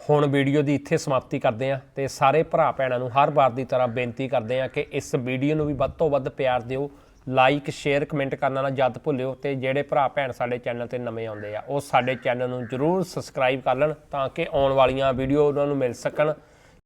ਹੁਣ ਵੀਡੀਓ ਦੀ ਇੱਥੇ ਸਮਾਪਤੀ ਕਰਦੇ ਆ ਤੇ ਸਾਰੇ ਭਰਾ ਭੈਣਾਂ ਨੂੰ ਹਰ ਵਾਰ ਦੀ ਤਰ੍ਹਾਂ ਬੇਨਤੀ ਕਰਦੇ ਆ ਕਿ ਇਸ ਵੀਡੀਓ ਨੂੰ ਵੀ ਵੱਧ ਤੋਂ ਵੱਧ ਪਿਆਰ ਦਿਓ। ਲਾਈਕ ਸ਼ੇਅਰ ਕਮੈਂਟ ਕਰਨਾ ਨਾ ਜਦ ਭੁੱਲਿਓ ਤੇ ਜਿਹੜੇ ਭਰਾ ਭੈਣ ਸਾਡੇ ਚੈਨਲ ਤੇ ਨਵੇਂ ਆਉਂਦੇ ਆ, ਉਹ ਸਾਡੇ ਚੈਨਲ ਨੂੰ ਜਰੂਰ ਸਬਸਕ੍ਰਾਈਬ ਕਰ ਲੈਣ ਤਾਂ ਕਿ ਆਉਣ ਵਾਲੀਆਂ ਵੀਡੀਓ ਉਹਨਾਂ ਨੂੰ ਮਿਲ ਸਕਣ।